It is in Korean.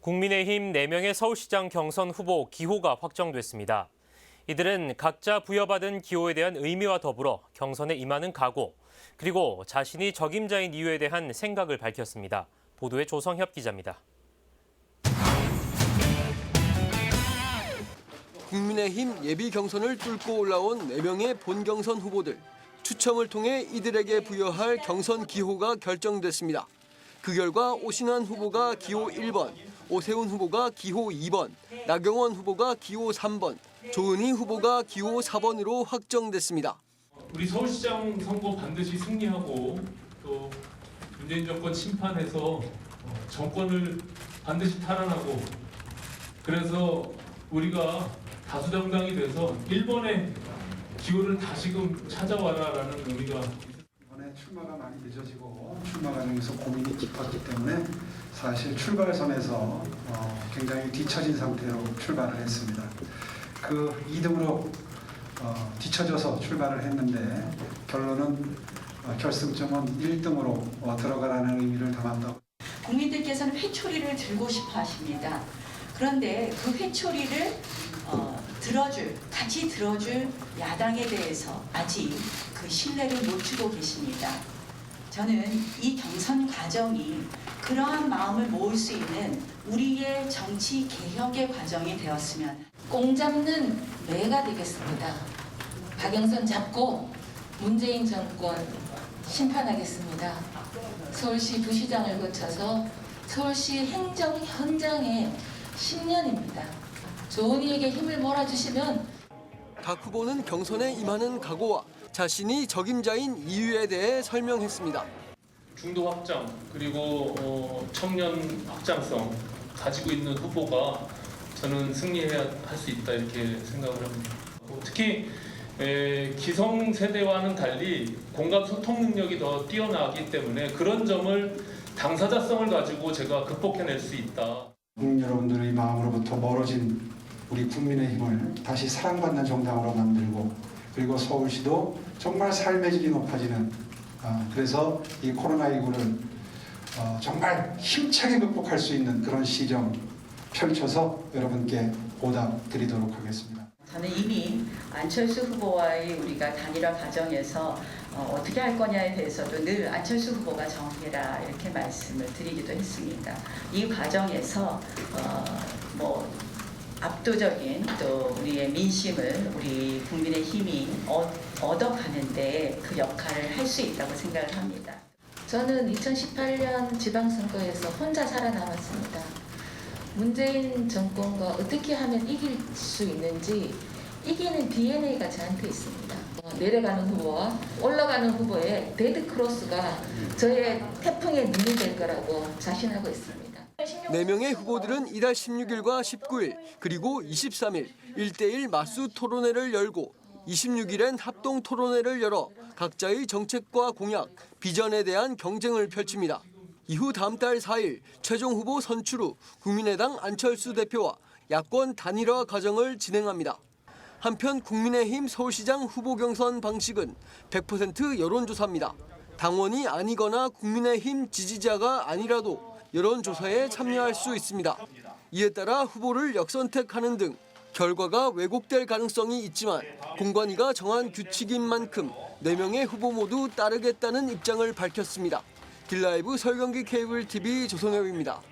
국민의힘 4명의 서울시장 경선 후보 기호가 확정됐습니다. 이들은 각자 부여받은 기호에 대한 의미와 더불어 경선에 임하는 각오, 그리고 자신이 적임자인 이유에 대한 생각을 밝혔습니다. 보도에 조성협 기자입니다. 국민의힘 예비 경선을 뚫고 올라온 4명의 본경선 후보들. 추첨을 통해 이들에게 부여할 경선 기호가 결정됐습니다. 그 결과 오신환 후보가 기호 1번, 오세훈 후보가 기호 2번, 나경원 후보가 기호 3번, 조은희 후보가 기호 4번으로 확정됐습니다. 우리 서울시장 선거 반드시 승리하고 또 문재인 정권 심판해서 어, 정권을 반드시 탈환하고 그래서 우리가 다수 정당이 돼서 일본의 기호를 다시금 찾아와라라는 의미가 출마가 많이 늦어지고 출마 과정에서 고민이 깊었기 때문에 사실 출발선에서 어, 굉장히 뒤처진 상태로 출발을 했습니다. 그 2등으로 어, 뒤처져서 출발을 했는데 결론은 어, 결승점은 1등으로 어, 들어가라는 의미를 담았다고 국민들께서는 회초리를 들고 싶어 하십니다. 그런데 그 회초리를 어, 들어줄, 같이 들어줄 야당에 대해서 아직 그 신뢰를 못 주고 계십니다. 저는 이 경선 과정이 그러한 마음을 모을 수 있는 우리의 정치 개혁의 과정이 되었으면 공 잡는 매가 되겠습니다. 박영선 잡고 문재인 정권 심판하겠습니다. 서울시 부시장을 거쳐서 서울시 행정 현장의 10년입니다. 조은이에게 힘을 몰아주시면 각 후보는 경선에 임하는 각오와 자신이 적임자인 이유에 대해 설명했습니다. 중도 확장 그리고 어, 청년 확장성 가지고 있는 후보가 저는 승리해야 할 수 있다 이렇게 생각을 합니다. 어, 특히 에, 기성 세대와는 달리 공감 소통 능력이 더 뛰어나기 때문에 그런 점을 당사자성을 가지고 제가 극복해낼 수 있다. 국민 여러분들의 마음으로부터 멀어진 우리 국민의 힘을 다시 사랑받는 정당으로 만들고 그리고 서울시도 정말 삶의 질이 높아지는 아, 그래서 이 코로나19를 어, 정말 힘차게 극복할 수 있는 그런 시정 펼쳐서 여러분께 보답 드리도록 하겠습니다. 저는 이미 안철수 후보와의 우리가 단일화 과정에서 어, 떻게할 거냐에 대해서도 늘 안철수 후보가 정해라 이렇게 말씀을 드리기도 했습니다. 이 과정에서 어, 뭐 압도적인 또 우리의 민심을 우리 국민의 힘이 얻- 얻어가는데 그 역할을 할 수 있다고 생각을 합니다. 저는 2018년 지방선거에서 혼자 살아남았습니다. 문재인 정권과 어떻게 하면 이길 수 있는지 이기는 DNA가 저한테 있습니다. 어, 내려가는 후보와 올라가는 후보의 데드 크로스가 저의 태풍의 눈이 될 거라고 자신하고 있습니다. 4명의 후보들은 이달 16일과 19일 그리고 23일 1대1 맞수 토론회를 열고 26일엔 합동 토론회를 열어 각자의 정책과 공약, 비전에 대한 경쟁을 펼칩니다. 이후 다음 달 4일 최종 후보 선출 후 국민의당 안철수 대표와 야권 단일화 과정을 진행합니다. 한편 국민의힘 서울시장 후보 경선 방식은 100% 여론조사입니다. 당원이 아니거나 국민의힘 지지자가 아니라도 여론조사에 참여할 수 있습니다. 이에 따라 후보를 역선택하는 등 결과가 왜곡될 가능성이 있지만 공관위가 정한 규칙인 만큼 4명의 후보 모두 따르겠다는 입장을 밝혔습니다. 길라이브 설경기 케이블 TV 조성엽입니다.